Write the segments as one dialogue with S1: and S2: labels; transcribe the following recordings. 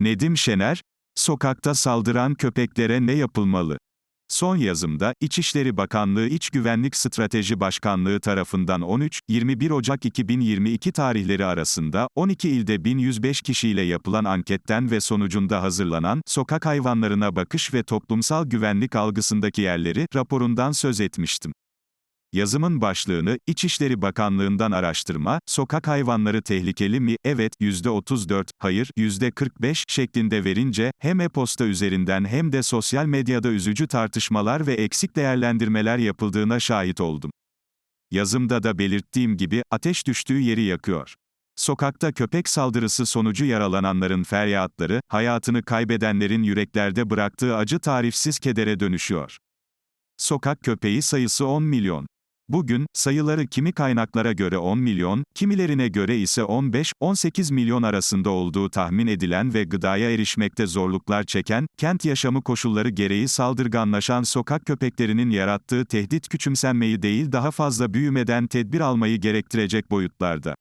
S1: Nedim Şener, sokakta saldıran köpeklere ne yapılmalı? Son yazımda, İçişleri Bakanlığı İç Güvenlik Strateji Başkanlığı tarafından 13-21 Ocak 2022 tarihleri arasında 12 ilde 1105 kişiyle yapılan anketten ve sonucunda hazırlanan Sokak Hayvanlarına Bakış ve Toplumsal Güvenlik Algısındaki Yerleri raporundan söz etmiştim. Yazımın başlığını, İçişleri Bakanlığı'ndan araştırma, sokak hayvanları tehlikeli mi, evet, %34, hayır, %45 şeklinde verince, hem e-posta üzerinden hem de sosyal medyada üzücü tartışmalar ve eksik değerlendirmeler yapıldığına şahit oldum. Yazımda da belirttiğim gibi, ateş düştüğü yeri yakıyor. Sokakta köpek saldırısı sonucu yaralananların feryatları, hayatını kaybedenlerin yüreklerde bıraktığı acı tarifsiz kedere dönüşüyor. Sokak köpeği sayısı 10 milyon. Bugün, sayıları kimi kaynaklara göre 10 milyon, kimilerine göre ise 15-18 milyon arasında olduğu tahmin edilen ve gıdaya erişmekte zorluklar çeken, kent yaşamı koşulları gereği saldırganlaşan sokak köpeklerinin yarattığı tehdit küçümsenmeyi değil daha fazla büyümeden tedbir almayı gerektirecek boyutlarda.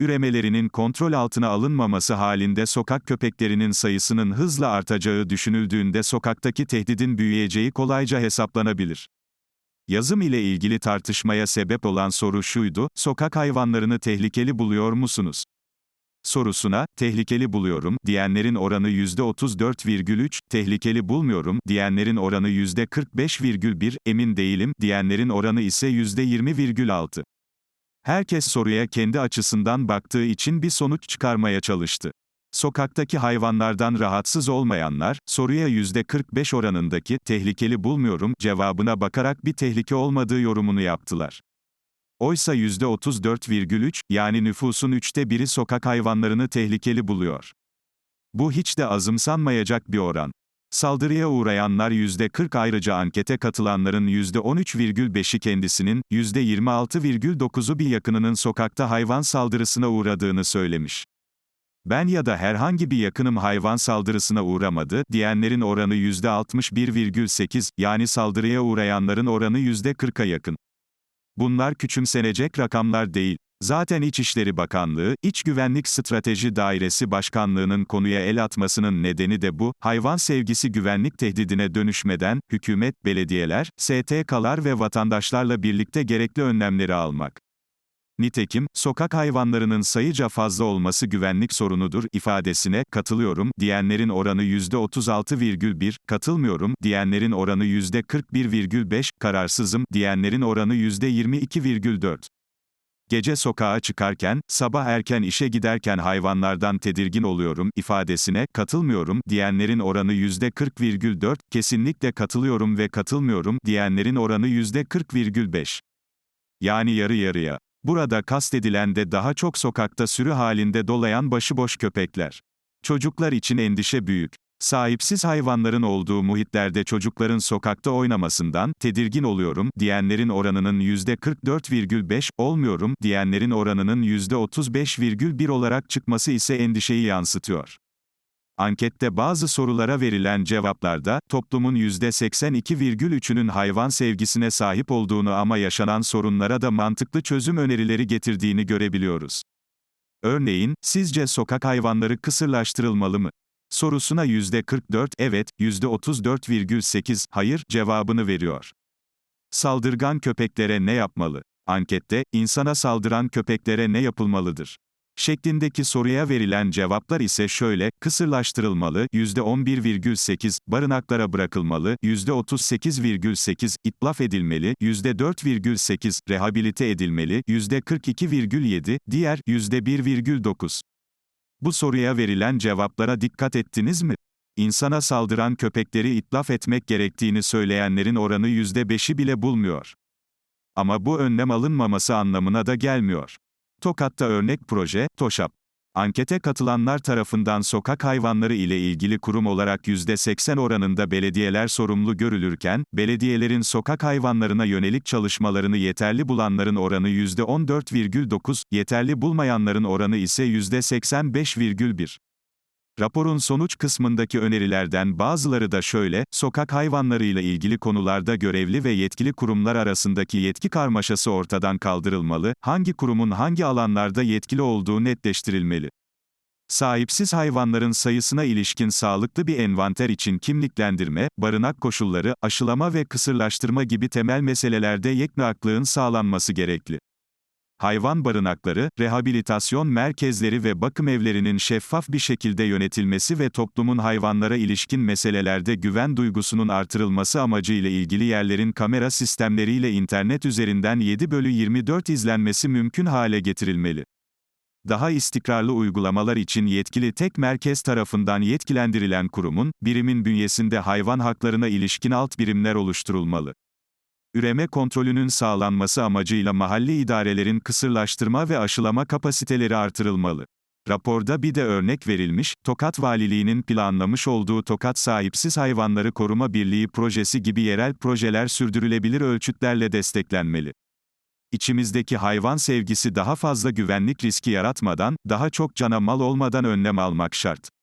S1: Üremelerinin kontrol altına alınmaması halinde sokak köpeklerinin sayısının hızla artacağı düşünüldüğünde sokaktaki tehdidin büyüyeceği kolayca hesaplanabilir. Yazım ile ilgili tartışmaya sebep olan soru şuydu, sokak hayvanlarını tehlikeli buluyor musunuz? Sorusuna, tehlikeli buluyorum, diyenlerin oranı %34,3, tehlikeli bulmuyorum, diyenlerin oranı %45,1, emin değilim, diyenlerin oranı ise %20,6. Herkes soruya kendi açısından baktığı için bir sonuç çıkarmaya çalıştı. Sokaktaki hayvanlardan rahatsız olmayanlar, soruya %45 oranındaki, tehlikeli bulmuyorum, cevabına bakarak bir tehlike olmadığı yorumunu yaptılar. Oysa %34,3, yani nüfusun üçte biri sokak hayvanlarını tehlikeli buluyor. Bu hiç de azımsanmayacak bir oran. Saldırıya uğrayanlar %40 ayrıca ankete katılanların %13,5'i kendisinin, %26,9'u bir yakınının sokakta hayvan saldırısına uğradığını söylemiş. Ben ya da herhangi bir yakınım hayvan saldırısına uğramadı, diyenlerin oranı %61,8, yani saldırıya uğrayanların oranı %40'a yakın. Bunlar küçümsenecek rakamlar değil. Zaten İçişleri Bakanlığı, İç Güvenlik Strateji Dairesi Başkanlığı'nın konuya el atmasının nedeni de bu, hayvan sevgisi güvenlik tehdidine dönüşmeden, hükümet, belediyeler, STK'lar ve vatandaşlarla birlikte gerekli önlemleri almak. Nitekim, sokak hayvanlarının sayıca fazla olması güvenlik sorunudur ifadesine katılıyorum diyenlerin oranı %36,1, katılmıyorum diyenlerin oranı %41,5, kararsızım diyenlerin oranı %22,4. Gece sokağa çıkarken, sabah erken işe giderken hayvanlardan tedirgin oluyorum ifadesine katılmıyorum diyenlerin oranı %40,4, kesinlikle katılıyorum ve katılmıyorum diyenlerin oranı %40,5. Yani yarı yarıya. Burada kastedilen de daha çok sokakta sürü halinde dolayan başıboş köpekler. Çocuklar için endişe büyük. Sahipsiz hayvanların olduğu muhitlerde çocukların sokakta oynamasından tedirgin oluyorum diyenlerin oranının %44,5 olmuyorum diyenlerin oranının %35,1 olarak çıkması ise endişeyi yansıtıyor. Ankette bazı sorulara verilen cevaplarda, toplumun %82,3'ünün hayvan sevgisine sahip olduğunu ama yaşanan sorunlara da mantıklı çözüm önerileri getirdiğini görebiliyoruz. Örneğin, sizce sokak hayvanları kısırlaştırılmalı mı? Sorusuna %44 evet, %34,8 hayır cevabını veriyor. Saldırgan köpeklere ne yapmalı? Ankette, insana saldıran köpeklere ne yapılmalıdır? Şeklindeki soruya verilen cevaplar ise şöyle, kısırlaştırılmalı, %11,8, barınaklara bırakılmalı, %38,8, itlaf edilmeli, %4,8, rehabilite edilmeli, %42,7, diğer, %1,9. Bu soruya verilen cevaplara dikkat ettiniz mi? İnsana saldıran köpekleri itlaf etmek gerektiğini söyleyenlerin oranı %5'i bile bulmuyor. Ama bu önlem alınmaması anlamına da gelmiyor. Tokat'ta örnek proje, TOşap. Ankete katılanlar tarafından sokak hayvanları ile ilgili kurum olarak %80 oranında belediyeler sorumlu görülürken, belediyelerin sokak hayvanlarına yönelik çalışmalarını yeterli bulanların oranı %14,9, yeterli bulmayanların oranı ise %85,1. Raporun sonuç kısmındaki önerilerden bazıları da şöyle, sokak hayvanlarıyla ilgili konularda görevli ve yetkili kurumlar arasındaki yetki karmaşası ortadan kaldırılmalı, hangi kurumun hangi alanlarda yetkili olduğu netleştirilmeli. Sahipsiz hayvanların sayısına ilişkin sağlıklı bir envanter için kimliklendirme, barınak koşulları, aşılama ve kısırlaştırma gibi temel meselelerde yekneaklığın sağlanması gerekli. Hayvan barınakları, rehabilitasyon merkezleri ve bakım evlerinin şeffaf bir şekilde yönetilmesi ve toplumun hayvanlara ilişkin meselelerde güven duygusunun artırılması amacıyla ilgili yerlerin kamera sistemleriyle internet üzerinden 7 bölü 24 izlenmesi mümkün hale getirilmeli. Daha istikrarlı uygulamalar için yetkili tek merkez tarafından yetkilendirilen kurumun, birimin bünyesinde hayvan haklarına ilişkin alt birimler oluşturulmalı. Üreme kontrolünün sağlanması amacıyla mahalli idarelerin kısırlaştırma ve aşılama kapasiteleri artırılmalı. Raporda bir de örnek verilmiş, Tokat Valiliği'nin planlamış olduğu Tokat Sahipsiz Hayvanları Koruma Birliği projesi gibi yerel projeler sürdürülebilir ölçütlerle desteklenmeli. İçimizdeki hayvan sevgisi daha fazla güvenlik riski yaratmadan, daha çok cana mal olmadan önlem almak şart.